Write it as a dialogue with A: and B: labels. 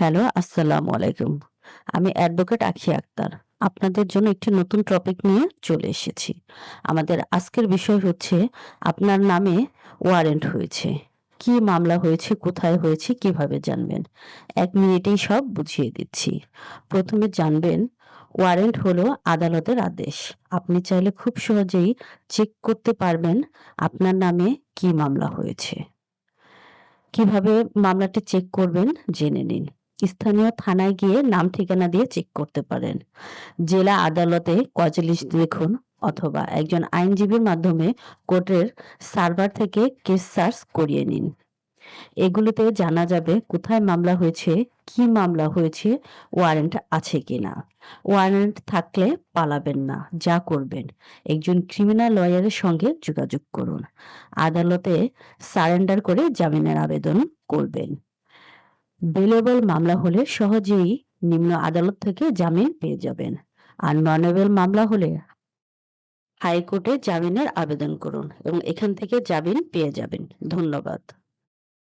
A: Hello, আসসালামু আলাইকুম। আমি অ্যাডভোকেট আঁখি আক্তার। আপনাদের জন্য একটি নতুন টপিক নিয়ে চলে এসেছি। আমাদের আজকের বিষয় হচ্ছে আপনার নামে ওয়ারেন্ট হয়েছে। কি মামলা হয়েছে, কোথায় হয়েছে, কীভাবে জানবেন? এক মিনিটেই সব বুঝিয়ে দিচ্ছি। প্রথমে জানবেন ওয়ারেন্ট হলো আদালতের আদেশ। আপনি চাইলে খুব সহজেই চেক করতে পারবেন আপনার নামে কি মামলা হয়েছে। কীভাবে মামলাটি চেক করবেন জেনে নিন। স্থানীয় থানায় গিয়ে নাম ঠিকানা দিয়ে চেক করতে পারেন। জেলা আদালতে কজলিস্ট দেখুন অথবা একজন আইনজীবীর মাধ্যমে কোর্টের সার্ভার থেকে কেস সার্চ করিয়ে নিন। এগুলোতে জানা যাবে কোথায় মামলা হয়েছে, কি মামলা হয়েছে, ওয়ারেন্ট আছে কিনা। ওয়ারেন্ট থাকলে পালাবেন না। যা করবেন একজন ক্রিমিনাল লয়ারের সঙ্গে যোগাযোগ করুন। আদালতে সারেন্ডার করে জামিনের আবেদন করবেন। বেলেবল মামলা হলে সহজেই নিম্ন আদালত থেকে জামিন পেয়ে যাবেন। আর ননেবল মামলা হলে হাইকোর্টে জামিনের আবেদন করুন এবং এখান থেকে জামিন পেয়ে যাবেন। ধন্যবাদ।